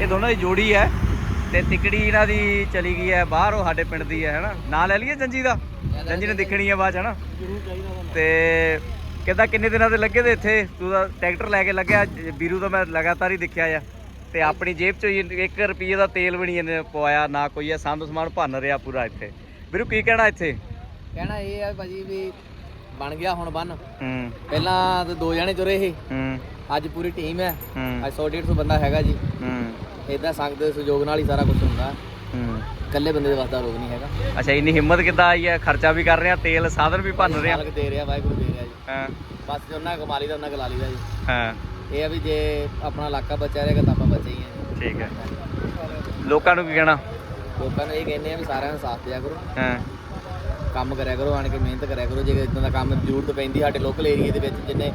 ਇਹ ਦੋਨਾਂ ਦੀ ਜੋੜੀ ਹੈ ਤੇ ਤਿਕੜੀ ਇਹਨਾਂ ਦੀ ਚਲੀ ਗਈ ਹੈ ਬਾਹਰ ਉਹ ਸਾਡੇ ਪਿੰਡ ਦੀ ਹੈ ਹਨਾ? ਨਾਂ ਲੈ ਲਈਏ ਜੰਜੀ ਦਾ? ਜੰਜੀ ਨੇ ਦਿਖਣੀ ਹੈ ਬਾਅਦ ਹਨਾ? ਤੇ ਕਿੱਦਾਂ ਕਿੰਨੇ ਦਿਨਾਂ ਦੇ ਲੱਗੇ ਦੇ ਇੱਥੇ? ਤੂੰ ਤਾਂ ਟਰੈਕਟਰ ਲੈ ਕੇ ਲੱਗਿਆ ਵੀਰੂ ਤਾਂ ਮੈਂ ਲਗਾਤਾਰ ਹੀ ਦੇਖਿਆ ਆ। ਤੇ ਆਪਣੀ ਜੇਬ ਚੋਂ 1 ਰੁਪਏ ਦਾ ਤੇਲ ਵੀ ਨਹੀਂ ਇਹਨੇ ਪਵਾਇਆ ਨਾ ਕੋਈ ਆ ਸੰਦ ਸਮਾਨ ਭੰਨ ਰਿਹਾ ਪੂਰਾ ਇੱਥੇ। ਵੀਰੂ ਕੀ ਕਹਿਣਾ ਇੱਥੇ? ਕਹਿਣਾ ਇਹ ਆ ਭਾਜੀ ਵੀ ਬਣ ਗਿਆ ਹੁਣ ਬੰਨ। ਹੂੰ। ਪਹਿਲਾਂ ਤੇ ਦੋ ਜਣੇ ਤੁਰੇ ਸੀ। ਹੂੰ। ਅੱਜ ਪੂਰੀ ਟੀਮ ਹੈ। ਹੂੰ। ਅੱਜ 100 150 ਬੰਦਾ ਹੈਗਾ ਜੀ। ਹੂੰ। ਇਦਾਂ ਸੰਗਤ ਦੇ ਸਹਿਯੋਗ ਨਾਲ ਹੀ ਸਾਰਾ ਕੁਝ ਹੁੰਦਾ। ਹੂੰ। ਇਕੱਲੇ ਬੰਦੇ ਦੇ ਵਾਸਤਾ ਰੋਗ ਨਹੀਂ ਹੈਗਾ। ਅੱਛਾ ਇੰਨੀ ਹਿੰਮਤ ਕਿੱਦਾਂ ਆਈ ਹੈ? ਖਰਚਾ ਵੀ ਕਰ ਰਿਹਾ ਤੇਲ ਸਾਧਨ ਵੀ ਭੰਨ ਰਿਹਾ। ਮਾਲਕ ਦੇ ਰਿਹਾ ਵਾਹਿਗੁਰੂ ਦੇ ਰਿਹਾ ਜੀ। ਹਾਂ। ਬਸ ਜੋ ਉਹਨਾਂ ਕਮਾ ਉਹਨਾਂ ਕਲਾ ਲਈਦਾ ਜੀ। ਹਾਂ। ਇਹ ਆ ਵੀ ਜੇ ਆਪਣਾ ਇਲਾਕਾ ਬਚਿਆ ਰਹੇਗਾ ਤਾਂ ਆਪਾਂ ਬਚੇ ਹੀ ਆ ਠੀਕ ਹੈ। ਲੋਕਾਂ ਨੂੰ ਕੀ ਕਹਿਣਾ? ਲੋਕਾਂ ਨੂੰ ਇਹ ਕਹਿੰਦੇ ਆ ਵੀ ਸਾਰਿਆਂ ਨੂੰ ਸਾਥ ਦਿਆ ਕਰੋ। ਹਾਂ। ਕੰਮ ਕਰਿਆ ਕਰੋ ਆਣ ਕੇ ਮਿਹਨਤ ਕਰਿਆ ਕਰੋ। ਜੇ ਇਦਾਂ ਦਾ ਕੰਮ ਜ਼ਰੂਰਤ ਪੈਂਦੀ ਸਾਡੇ ਲੋਕਲ ਏਰੀਆ ਦੇ ਵਿੱਚ ਜਿੰਨੇ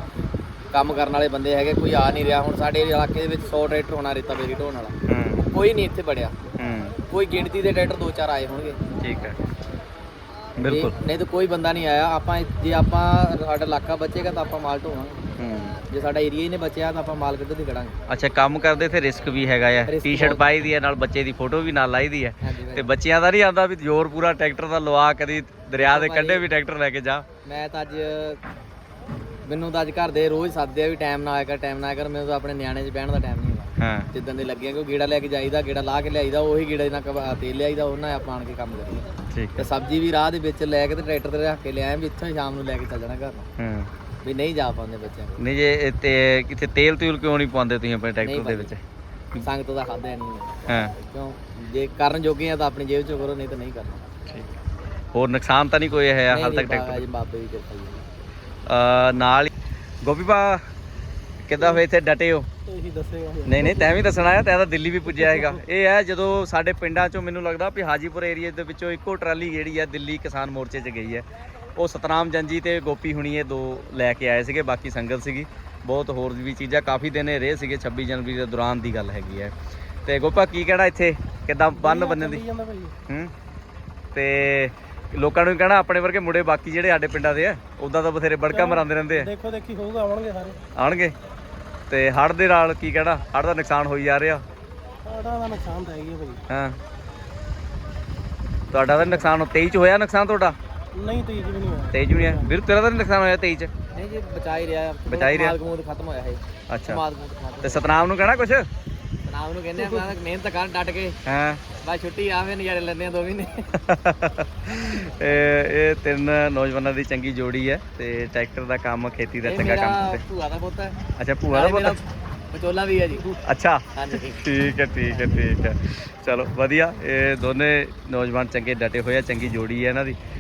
ਕੰਮ ਕਰਨ ਵਾਲੇ ਬੰਦੇ ਹੈਗੇ ਕੋਈ ਆ ਨਹੀਂ ਰਿਹਾ। ਹੁਣ ਸਾਡੇ ਇਲਾਕੇ ਦੇ ਵਿੱਚ 100 ਟਰੈਕਟਰ ਹੋਣਾ ਰੇਤਾ ਬੇਰੀ ਢੋਣ ਵਾਲਾ। ਹੂੰ। ਕੋਈ ਨਹੀਂ ਇੱਥੇ ਬੜਿਆ। ਹੂੰ। ਕੋਈ ਗਿਣਤੀ ਦੇ ਟਰੈਕਟਰ ਦੋ ਚਾਰ ਆਏ ਹੋਣਗੇ। ਠੀਕ ਹੈ। ਬਿਲਕੁਲ। ਨਹੀਂ ਤਾਂ ਕੋਈ ਬੰਦਾ ਨਹੀਂ ਆਇਆ। ਆਪਾਂ ਜੇ ਆਪਾਂ ਸਾਡਾ ਇਲਾਕਾ ਬਚੇਗਾ ਤਾਂ ਆਪਾਂ ਮਾਲ ਢੋਵਾਂਗੇ। ਹੂੰ। ਜੇ ਸਾਡਾ ਏਰੀਆ ਹੀ ਨੇ ਬਚਿਆ ਤਾਂ ਆਪਾਂ ਮਾਲ ਕਿੱਧਰ ਦੀ ਕਢਾਂਗੇ? ਅੱਛਾ ਕੰਮ ਕਰਦੇ ਤੇ ਰਿਸਕ ਵੀ ਹੈਗਾ ਆ। Risk ਟੀ-ਸ਼ਰਟ ਬਹੁਤ। ਪਾਈ ਦੀ ਹੈ ਨਾਲ ਬੱਚੇ ਦੀ ਫੋਟੋ ਵੀ ਨਾਲ ਲਾਈ ਦੀ ਹੈ ਹਾਂਜੀ ਤੇ। ਬੱਚਿਆਂ ਦਾ ਨਹੀਂ ਆਂਦਾ ਵੀ ਜ਼ੋਰ ਪੂਰਾ ਟਰੈਕਟਰ ਦਾ ਲਵਾ ਕਦੀ ਦਰਿਆ ਦੇ ਭਾਈ। ਕੰਢੇ ਵੀ ਟਰੈਕਟਰ ਲੈ ਕੇ ਜਾ। ਮੈਂ ਤਾਂ ਅੱਜ ਮੈਨੂੰ ਤਾਂ ਅੱਜ ਘਰ ਦੇ ਰੋਜ਼ ਸੱਦਦੇ ਆ ਵੀ ਟਾਈਮ ਨਾ ਆਇਆ ਕਰ ਟਾਈਮ ਨਾ ਆਇਆ ਕਰ ਮੈਨੂੰ ਤਾਂ ਆਪਣੇ ਨਿਆਣੇ 'ਚ ਬਹਿਣ ਦਾ ਟਾਈਮ ਨਹੀਂ ਹੈਗਾ ਹਾਂ। ਜਿੱਦਾਂ ਦੇ ਲੱਗੇ ਕੋਈ ਗੇੜਾ ਲੈ ਕੇ ਜਾਈਦਾ ਗੇੜਾ ਲਾ ਕੇ ਲਿਆਈਦਾ ਉਹੀ ਗੇੜਾ ਨਾਲ ਕਬਾ- ਤੇਲ ਲਿਆਈਦਾ ਉਹਨਾਂ ਆਪਾਂ ਆਣ ਕੇ ਕੰਮ ਕਰੀਏ। ਠੀਕ ਤੇ ਹੈ। ਸਬਜ਼ੀ ਵੀ ਰਾਹ ਦੇ ਵਿੱਚ ਲੈ ਕੇ ਤੇ ਟਰੈਕਟਰ ਤੇ ਰੱਖ ਕੇ ਲਿਆਏ ਵੀ ਇੱਥੋਂ ਹੀ ਸ਼ਾਮ ਨੂੰ ਲੈ ਕੇ ਚੱਲ ਜਾਣਾ ਘਰ ਨੂੰ। ਹਾਂ। ਵੀ ਨਹੀਂ ਜਾ ਪਾਉਂਦੇ ਬੱਚਿਆਂ। ਨਹੀਂ ਜੇ ਤੇ ਕਿਤੇ ਤੇਲ ਤੂਲ ਕਿਉਂ ਨਹੀਂ ਪਾਉਂਦੇ ਤੁਸੀਂ ਆਪਣੇ ਟਰੈਕਟਰ ਦੇ ਵਿੱਚ? ਸੰਗਤ ਦਾ ਖਾਦਾ ਨਹੀਂ ਹੈ। ਹਾਂ। ਕਿਉਂ? ਜੇ ਕਰਨ ਜੋਗੇ ਆ ਤਾਂ ਆਪਣੀ ਜੇਬ ਚੋਂ ਕਰੋ ਨਹੀਂ ਤਾਂ ਨਹੀਂ ਕਰਨਾ। ਠੀਕ। ਹੋਰ ਨੁਕਸਾਨ ਤਾਂ ਨਹੀਂ ਕੋਈ ਹੈ ਹਾਲ ਤੱਕ ਟਰੈਕਟਰ ਬਾਬੇ ਦੀ ਕਿਰਪਾ ਅ ਨਾਲ ਗੋਪੀ ਬਾ ਕਿੱਦਾਂ ਹੋਏ ਇੱਥੇ? ਡਟੇ ਹੋ? ਇਹੀ ਦੱਸੇਗਾ ਨਹੀਂ ਨਹੀਂ ਤੈਂ ਵੀ ਦੱਸਣਾ ਹੈ ਤੈਂ ਤਾਂ ਦਿੱਲੀ ਵੀ ਪੁੱਜਿਆ ਹੈਗਾ। ਇਹ ਹੈ ਜਦੋਂ ਸਾਡੇ ਪਿੰਡਾਂ ਚੋਂ ਮੈਨੂੰ ਲੱਗਦਾ ਵੀ ਹਾਜੀਪੁਰ ਏਰੀਆ ਦੇ ਵਿੱਚੋਂ ਇੱਕੋ ਟਰਾਲੀ ਜਿਹੜੀ ਹੈ ਦਿੱਲੀ ਕਿਸਾਨ ਮੋਰਚੇ 'ਚ ਗਈ ਹੈ। ਉਹ ਸਤਨਾਮ ਜੰਜੀ ਤੇ ਗੋਪੀ ਹੁਣੀ ਇਹ ਦੋ ਲੈ ਕੇ ਆਏ ਸੀਗੇ ਬਾਕੀ ਸੰਗਤ ਸੀਗੀ। ਬਹੁਤ ਹੋਰ ਵੀ ਚੀਜ਼ਾਂ ਕਾਫੀ ਦਿਨ ਰਹੇ ਸੀਗੇ 26 ਜਨਵਰੀ ਦੇ ਦੌਰਾਨ ਦੀ ਗੱਲ ਹੈਗੀ ਹੈ। ਤੇ ਗੋਪਾ ਕੀ ਕਹਿਣਾ ਇੱਥੇ? ਕਿੱਦਾਂ ਬੰਨ ਬੰਨਣ ਦੀ? ਹੂੰ। ਤੇ ਲੋਕਾਂ ਨੂੰ ਕਹਿਣਾ ਆਪਣੇ ਵਰਗੇ ਮੁੰਡੇ ਬਾਕੀ ਜਿਹੜੇ ਸਾਡੇ ਪਿੰਡਾਂ ਦੇ ਆ ਉਦਾਂ ਤਾਂ ਬਥੇਰੇ ਬੜਕਾ ਮਰਾਉਂਦੇ ਰਹਿੰਦੇ ਆ। ਦੇਖੋ ਦੇਖੀ ਹੋਊਗਾ ਆਉਣਗੇ ਸਾਰੇ। ਆਣਗੇ ਤੇ ਹੜ੍ਹ ਦੇ ਨਾਲ ਕੀ ਕਹਿਣਾ? ਹੜ੍ਹ ਦਾ ਨੁਕਸਾਨ ਹੋਈ ਜਾ ਰਿਹਾ। ਸਾਡਾ ਦਾ ਨੁਕਸਾਨ ਤਾਂ ਹੈਗੀ ਭਾਈ। ਹਾਂ। ਤੁਹਾਡਾ ਤਾਂ ਨੁਕਸਾਨ 23 ਚ ਹੋਇਆ ਨੁਕਸਾਨ ਤੁਹਾਡਾ? ਨਹੀਂ ਤੀਜ ਵੀ ਨਹੀਂ ਹੋਇਆ। 23 ਚ ਵੀ ਨਹੀਂ ਹੋਇਆ। ਵੀਰ ਤੇਰਾ ਤਾਂ ਨੀ ਨੁਕਸਾਨ ਹੋਇਆ 23 ਚ? ਨਹੀਂ ਜੀ ਬਚਾ ਹੀ ਰਿਹਾ। ਬਚਾ ਹੀ ਰਿਹਾ। ਮਾਲ ਕਮੂਦ ਖਤਮ ਹੋਇਆ ਹੈ ਅੱਛਾ। ਮਾਲ ਕਮੂਦ ਖਤਮ ਤੇ ਸਤਨਾਮ ਨੂੰ ਕਹਿਣਾ ਕੁਛ? ਨਾਮ ਨੂੰ ਕਹਿੰਦੇ ਆ ਮਿਹਨਤ ਕਰ ਡਟ ਕੇ। ਹਾਂ। ਬਸ ਛੁੱਟੀ ਆਵੇ ਨਜ਼ਾਰੇ ਲੈਂਦੇ ਆ ਦੋ ਮਹੀਨੇ ਇਹ ਇਹ ਤਿੰਨ ਨੌਜਵਾਨਾਂ ਦੀ ਚੰਗੀ ਜੋੜੀ ਹੈ ਤੇ ਟਰੈਕਟਰ ਦਾ ਕੰਮ ਖੇਤੀ ਦਾ ਚੰਗਾ ਕੰਮ ਕਰਦੇ ਭੂਆ ਦਾ ਪੁੱਤ ਹੈ। ਅੱਛਾ ਭੂਆ ਦਾ ਪੁੱਤ? ਵਿਚੋਲਾ ਵੀ ਹੈ ਜੀ। ਅੱਛਾ। ਹਾਂਜੀ ਠੀਕ ਹੈ ਠੀਕ ਹੈ ਠੀਕ ਹੈ। ਚਲੋ ਵਧੀਆ। ਇਹ ਦੋਨੇ ਨੌਜਵਾਨ ਚੰਗੇ ਡਟੇ ਹੋਏ ਆ ਚੰਗੀ ਜੋੜੀ ਹੈ ਇਹਨਾਂ ਦੀ।